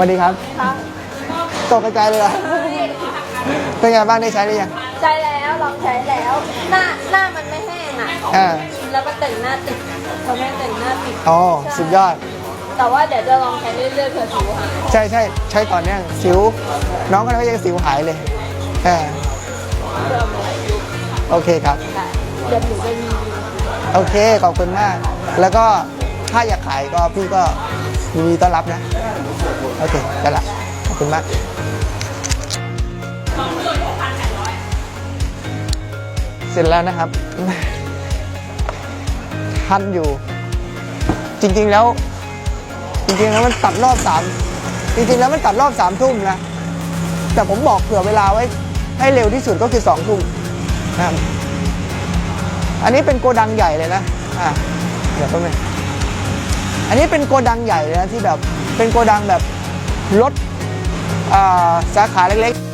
สวัสดีครับครับตกกระจายเลยเหรอเป็นไงบ้างได้ใช้หรือยังใช้แล้วลองใช้แล้ว หน้าหน้ามันไม่แห้งอะอ่าแล้วก็แต่งหน้าติดเขาไม่แต่งหน้าติดอ๋อสุดยอด แต่ว่าเดี๋ยวจะลองใช้เรื่อยๆเผื่อสิวหายใช่ใช่ใช้ต่อเนื่องสิว น้องคนนั้นก็ยังสิวหายเลยอ่าเพื่อมายุโอเคครับได้เดี๋ยวหนูจะมีโอเคขอบคุณมาก แล้วก็ถ้าอยากขายก็พี่ก็ยินดีต้อนรับนะ โอเคได้ละขอบคุณมากเสร็จแล้วนะครับทันอยู่ จริง ๆแล้ว จริงๆแล้วมันตัดรอบสามจริงๆแล้วมันตัดรอบสามทุ่มนะ แต่ผมบอกเผื่อเวลาไว้ให้เร็วที่สุดก็คือสองทุ่มนะครับอันนี้เป็นโกดังใหญ่เลยนะ อะเดี๋ยวแป๊บนึงอันนี้เป็นโกดังใหญ่เลยนะที่แบบ เป็นโกดังแบบรถสาขาเล็กๆ